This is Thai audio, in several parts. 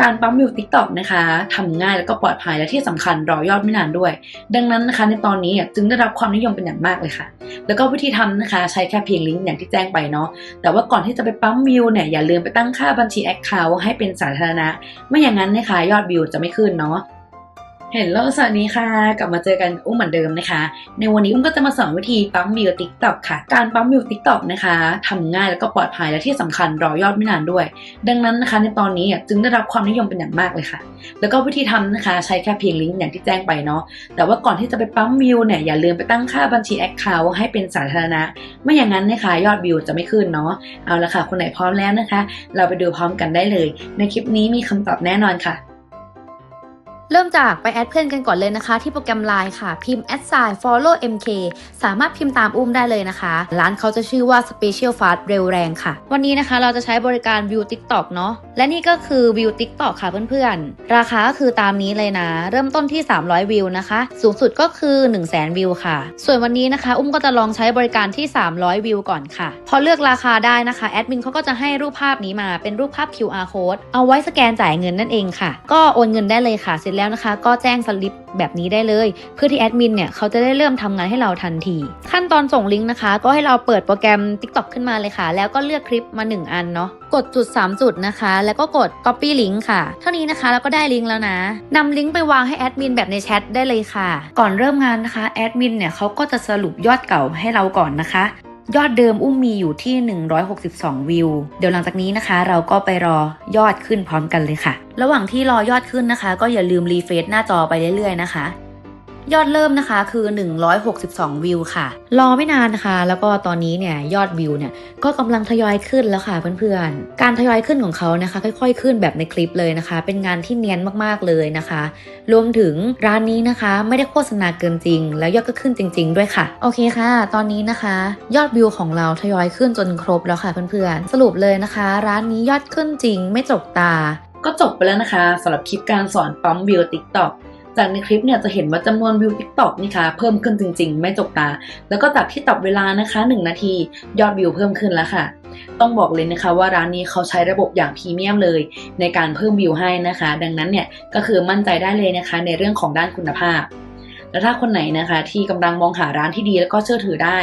การปั๊มวิว TikTok นะคะทำง่ายแล้วก็ปลอดภัยและที่สำคัญรอยอดไม่นานด้วย ดังนั้นนะคะในตอนนี้จึงได้รับความนิยมเป็นอย่างมากเลยค่ะ แล้วก็วิธีทำนะคะใช้แค่เพียงลิงก์อย่างที่แจ้งไปเนาะแต่ว่าก่อนที่จะไปปั๊มวิวเนี่ยอย่าลืมไปตั้งค่าบัญชี Account ให้เป็นสาธารณะ ไม่อย่างนั้นนะคะยอดวิวจะไม่ขึ้นเนาะ เห็นแล้วสวัสดีค่ะ กลับมาเจอกันอุ้มเหมือนเดิมนะคะ ในวันนี้อุ้มก็จะมาสอนวิธีปั๊มวิวติ๊กต็อกค่ะ การปั๊มวิวติ๊กต็อกนะคะทำง่ายแล้วก็ปลอดภัยและที่สำคัญรอยอดไม่นานด้วย ดังนั้นนะคะในตอนนี้จึงได้รับความนิยมเป็นอย่างมากเลยค่ะ แล้วก็วิธีทำนะคะใช้แค่เพียงลิงก์อย่างที่แจ้งไปเนาะ แต่ว่าก่อนที่จะไปปั๊มวิวเนี่ยอย่าลืมไปตั้งค่าบัญชี Account ให้เป็นสาธารณะ ไม่อย่างนั้นนะคะยอดวิวจะไม่ขึ้นเนาะ เอาละค่ะคนไหนพร้อมแล้วนะคะ เราไปดูพร้อมกันได้เลย ในคลิปนี้มีคำตอบแน่นอนค่ะ เริ่มจากไปแอดเพื่อนกันก่อนเลยนะคะ ที่โปรแกรม Line ค่ะ พิมพ์ a d s i g n follow mk สามารถพิมพ์ตามอุ้มได้เลยนะคะ ร้านเขาจะชื่อว่า Special Fast เร็วแรงค่ะ วันนี้นะคะเราจะใช้บริการ View TikTok เนาะและนี่ก็คือ View TikTok ค่ะเพื่อนๆ ราคาก็คือตามนี้เลยนะ เริ่มต้นที่ 300 วิวนะคะ สูงสุดก็คือ 1 0 0 0 0แวิวค่ะ ส่วนวันนี้นะคะ อุ้มก็จะลองใช้บริการที่ 300 วิวก่อนค่ะ พอเลือกราคาได้นะคะแอดมินเขาก็จะให้รูปภาพนี้มาเป็นรูปภาพ QR code เอาไว้สแกนจ่ายเงินนั่นเองค่ะ ก็โอนเงินได้เลยค่ะเสร็จแล้วนะคะ ก็แจ้งสลิปแบบนี้ได้เลย เพื่อที่แอดมินเนี่ยเขาจะได้เริ่มทำงานให้เราทันที ขั้นตอนส่งลิงก์นะคะ ก็ให้เราเปิดโปรแกรม TikTok ขึ้นมาเลยค่ะ แล้วก็เลือกคลิปมา 1 อันเนาะกดจุด 3 จุดนะคะ แล้วก็กด copy link ค่ะ เท่านี้นะคะแล้วก็ได้ลิงก์แล้วนะนำลิงก์ไปวางให้แอดมินแบบในแชทได้เลยค่ะ ก่อนเริ่มงานนะคะแอดมินเนี่ยเขาก็จะสรุปยอดเก่าให้เราก่อนนะคะ ยอดเดิมอุ้มมีอยู่ที่ 162 วิว เดี๋ยวหลังจากนี้นะคะ เราก็ไปรอยอดขึ้นพร้อมกันเลยค่ะ ระหว่างที่รอยอดขึ้นนะคะ ก็อย่าลืมรีเฟรชหน้าจอไปเรื่อยๆนะคะ ยอดเริ่มนะคะคือ 162 วิวค่ะ รอไม่นานนะคะ แล้วก็ตอนนี้เนี่ยยอดวิวเนี่ยก็กำลังทยอยขึ้นแล้วค่ะเพื่อนๆ การทยอยขึ้นของเขานะคะ ค่อยๆ ขึ้นแบบในคลิปเลยนะคะ เป็นงานที่เนียนมากๆเลยนะคะ รวมถึงร้านนี้นะคะ ไม่ได้โฆษณาเกินจริง แล้วยอดก็ขึ้นจริง ๆ ด้วยค่ะ โอเคค่ะ ตอนนี้นะคะ ยอดวิวของเราทยอยขึ้นจนครบแล้วค่ะเพื่อนๆ สรุปเลยนะคะ ร้านนี้ยอดขึ้นจริง ไม่จกตา ก็จบไปแล้วนะคะสำหรับคลิปการสอนปั๊มวิว TikTok จากในคลิปเนี่ยจะเห็นว่าจำนวนวิว TikTok นี่คะเพิ่มขึ้นจริง ๆ ไม่จกตา แล้วก็จากที่ตับเวลานะคะ 1 นาที ยอดวิวเพิ่มขึ้นแล้วค่ะ ต้องบอกเลยนะคะว่าร้านนี้เขาใช้ระบบอย่างพรีเมียมเลย ในการเพิ่มวิวให้นะคะ ดังนั้นเนี่ยก็คือมั่นใจได้เลยนะคะ ในเรื่องของด้านคุณภาพและถ้าคนไหนนะคะที่กำลังมองหาร้านที่ดีแล้วก็เชื่อถือได้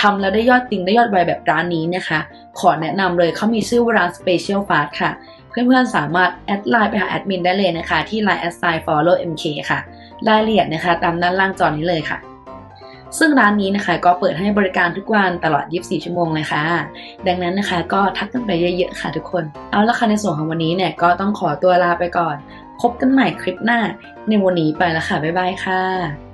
ทำแล้วได้ยอดจริงได้ยอดไวแบบร้านนี้นะคะ ขอแนะนำเลยเขามีชื่อว่าร้าน Special Fast ค่ะ เพื่อนๆสามารถแอดไลน์ไปหาแอดมินได้เลยนะคะ ที่ Line แอดไซน์ follow mk ค่ะ รายละเอียดนะคะ ตามด้านล่างจอนี้เลยค่ะ ซึ่งร้านนี้นะคะก็เปิดให้บริการทุกวันตลอด 24 ชั่วโมงเลยค่ะ ดังนั้นนะคะก็ทักกันไปเยอะๆค่ะทุกคน เอาละค่ะในส่วนของวันนี้เนี่ยก็ต้องขอตัวลาไปก่อน พบกันใหม่คลิปหน้า ในวันนี้ไปแล้วค่ะ บ๊ายบายค่ะ